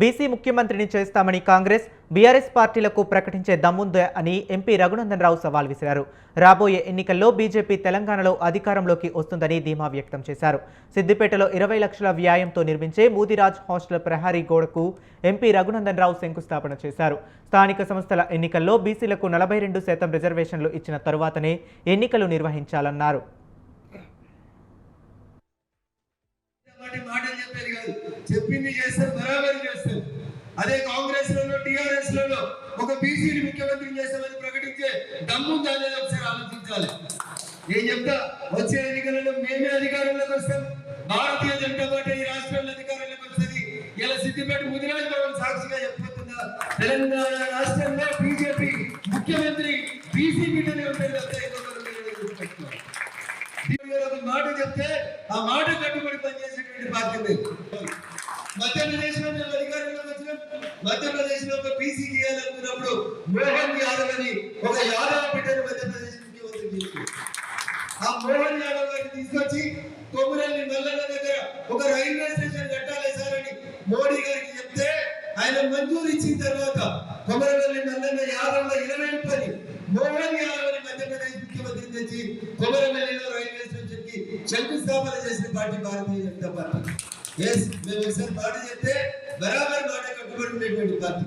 BC ముఖ్యమంత్రిని చేస్తామని Congress BRS పార్టీలకు ప్రకటించే దమ్ముందే అని ఎంపీ రఘునందన్ రావు సవాల్ విసిరారు. రాబోయే ఎన్నికల్లో బీజేపీ తెలంగాణలో అధికారంలోకి వస్తుందని ధీమా వ్యక్తం చేశారు. సిద్దిపేటలో ఇరవై లక్షల వ్యాయంతో నిర్మించే మూదిరాజ్ హాస్టల్ ప్రహారీ గోడకు ఎంపీ రఘునందన్ రావు శంకుస్థాపన చేశారు. స్థానిక సంస్థల ఎన్నికల్లో బీసీలకు నలభై రెండు శాతం రిజర్వేషన్లు ఇచ్చిన తరువాతనే ఎన్నికలు నిర్వహించాలన్నారు. చెప్పింది చేస్తారు బరాబరి చేస్తారు అదే కాంగ్రెస్లలో టిఆర్ఎస్లలో ఒక బీసీని ముఖ్యమంత్రిని చేస్తామని ప్రకటించే దమ్ము అనేది ఒకసారి ఆలోచించాలి. నేను చెప్తా వచ్చే ఎన్నికలలో మేమే అధికారంలోకి వస్తాం. భారతీయ జనతా పార్టీ ఈ రాష్ట్రంలో అధికారంలోకి వస్తుంది. ఇలా సిద్దిపేట ముదిరాజ్ భవన్ సాక్షిగా చెప్పుకుంటుందా తెలంగాణ రాష్ట్రంలో బీజేపీ ముఖ్యమంత్రి బీసీ బిడ్డనే ఉంటారు మాట చెప్తే ఆ మాట కట్టుబడి పనిచేసేటువంటి పార్టీ లేదు మధ్యప్రదేశ్లో మేము అధికారంలోకి వచ్చినాం మధ్యప్రదేశ్ ఒక బీసీ చేయాలనుకున్నప్పుడు మోహన్ యాదవ్ అని ఒక యాదవ్ బిడ్డను మధ్యప్రదేశ్ ముఖ్యమంత్రి చేసి ఆ మోహన్ యాదవ్ గారిని తీసుకొచ్చి కొమురల్లి మల్లన్న దగ్గర ఒక రైల్వే స్టేషన్ కట్టాలి సార్ అని మోడీ గారికి చెప్తే ఆయన మంజూరు ఇచ్చిన తర్వాత కొమరవల్లి మల్లన్న యాదవ్ ఇరవై పని మోహన్ యాదవ్ అని మధ్యప్రదేశ్ ముఖ్యమంత్రి తెచ్చి కొమరవల్లిలో రైల్వే స్టేషన్కి శంకుస్థాపన చేసిన party Bharatiya Janata Party. Yes మేము ఒకసారి మాట చెప్తే బరాబర్ మాట కట్టుబడి ఉండేటువంటి పార్టీ